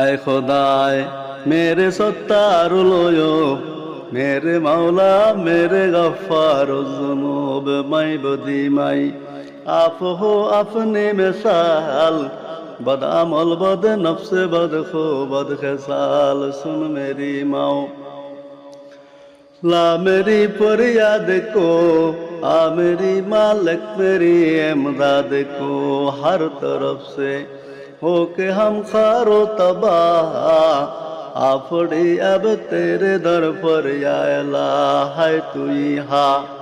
আয় খোদায়, মেরে সত্তার লয় মেরে মাওলা, মেরে গফার জুনুব, মাই বদি মাই। আপ হো আপনি মেসাল বদ আমল বদ নফসে, বদ খো, বদ খেসাল সুন মেরি মাও। লা মেরি পরিয়া দেখো আ মালক মালিক মেরি এমদাদ কো, হর তরফ সে हो के हम खारो तबाह। आफड़ी, अब तेरे दर पर अला है तू यहाँ।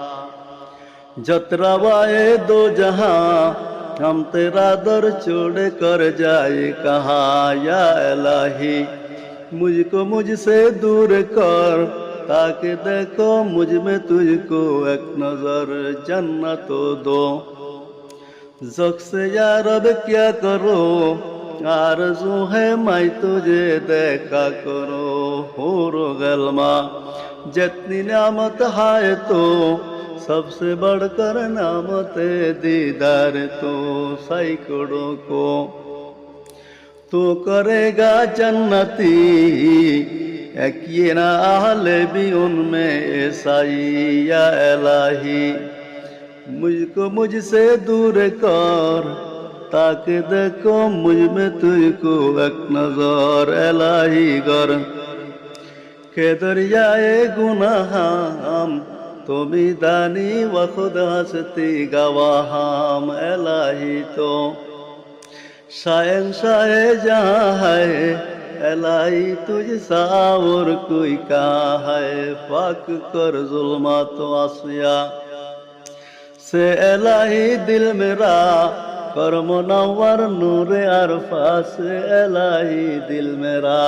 जतरावाए दो जहाँ, हम तेरा दर छोड़ कर जाए कहाँ? या इलाही मुझको मुझसे दूर कर, ताकि देखो मुझमें तुझको एक नज़र जन्नत दो। जख से यार अब क्या करो? आरज़ू है, मैं तुझे देखा करो हो रो गलमा जितनी नामत है तो सबसे बढ़कर नामत दीदार तो सैकड़ों को। तो करेगा जन्नती, एक ये ना आहले भी उनमें ऐसाई, या इलाही। मुझको मुझसे दूर कर ताकि देखो मुझ में तुझको एक नजर इलाही गर के दरियाए गुनाहाम তুমি দানি व खुद हंसती गवाहाम इलाही तो शायन शाये जहाँ है एलाई तुझ सा और कोई कहाँ है फाक कर जुल्मा کرم نور نور عرفا سے الہی دل میرا